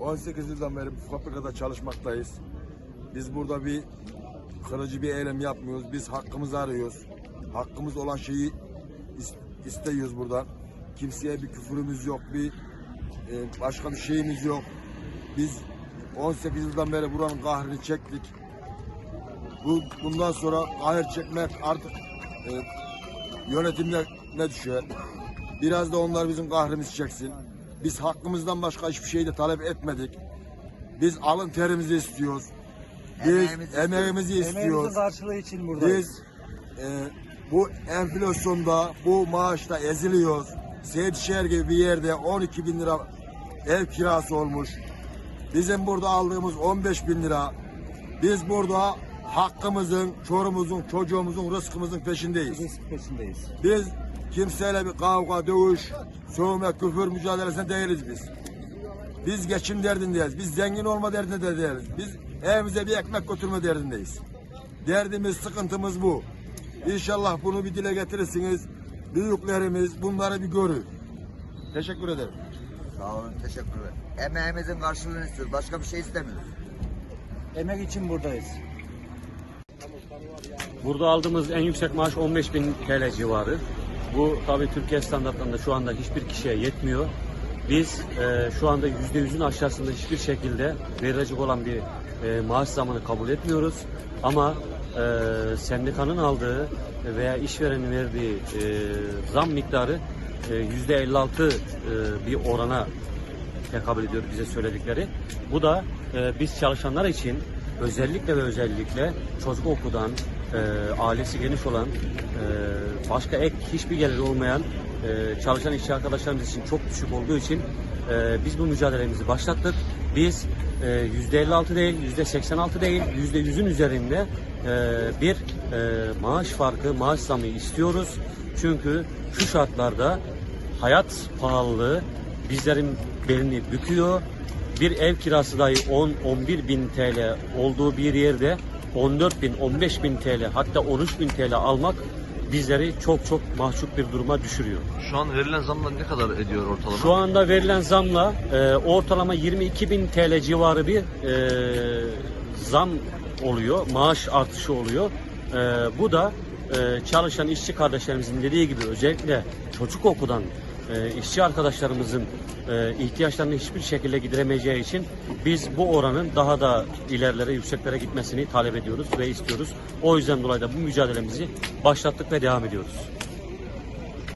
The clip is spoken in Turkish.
18 yıldan beri bu fabrikada çalışmaktayız. Biz burada bir kırıcı bir eylem yapmıyoruz. Biz hakkımızı arıyoruz. Hakkımız olan şeyi is- istiyoruz buradan. Kimseye bir küfürümüz yok, bir e, başka bir şeyimiz yok. Biz 18 yıldan beri buranın kahrini çektik. Bu bundan sonra kahır çekmek artık e, yönetimle ne düşer. Biraz da onlar bizim kahrımızı çeksin. Biz hakkımızdan başka hiçbir şey de talep etmedik. Biz alın terimizi istiyoruz. Biz Emeğimizi emeğimizi, istiyoruz. Emeğimizin karşılığı için buradayız. Biz e, bu enflasyonda, bu maaşta eziliyoruz. Seydişehir gibi bir yerde 12 bin lira ev kirası olmuş. Bizim burada aldığımız 15 bin lira. Biz burada hakkımızın, çorumuzun, çocuğumuzun, rızkımızın peşindeyiz. Risk peşindeyiz. Biz kimseyle bir kavga, dövüş, sövme, küfür mücadelesine değiliz biz. Biz geçim derdindeyiz. Biz zengin olma derdinde de değiliz. Biz evimize bir ekmek götürme derdindeyiz. Derdimiz, sıkıntımız bu. İnşallah bunu bir dile getirirsiniz. Büyüklerimiz bunları bir görür. Teşekkür ederim. Sağ olun, teşekkürler. Emeğimizin karşılığını istiyoruz. Başka bir şey istemiyoruz. Emek için buradayız. Burada aldığımız en yüksek maaş 15.000 TL civarı. Bu tabii Türkiye standartlarında şu anda hiçbir kişiye yetmiyor. Biz e, şu anda %100'ün aşağısında hiçbir şekilde verilecek olan bir e, maaş zamını kabul etmiyoruz. Ama e, sendikanın aldığı veya işverenin verdiği e, zam miktarı e, %56 e, bir orana tekabül ediyor bize söyledikleri. Bu da e, biz çalışanlar için özellikle ve özellikle çocuk okudan, e, ailesi geniş olan, e, başka ek hiçbir geliri olmayan e, çalışan işçi arkadaşlarımız için çok düşük olduğu için e, biz bu mücadelemizi başlattık. Biz e, %56 değil, %86 değil, %100'ün üzerinde e, bir e, maaş farkı, maaş zamı istiyoruz. Çünkü şu şartlarda hayat pahalılığı bizlerin belini büküyor. Bir ev kirası dahi 10-11 bin TL olduğu bir yerde 14 bin, 15 bin TL hatta 13 bin TL almak bizleri çok çok mahcup bir duruma düşürüyor. Şu an verilen zamlar ne kadar ediyor ortalama? Şu anda verilen zamla e, ortalama 22 bin TL civarı bir e, zam oluyor, maaş artışı oluyor. E, bu da e, çalışan işçi kardeşlerimizin dediği gibi özellikle çocuk okudan e, işçi arkadaşlarımızın e, ihtiyaçlarını hiçbir şekilde gideremeyeceği için biz bu oranın daha da ilerlere, yükseklere gitmesini talep ediyoruz ve istiyoruz. O yüzden dolayı da bu mücadelemizi başlattık ve devam ediyoruz.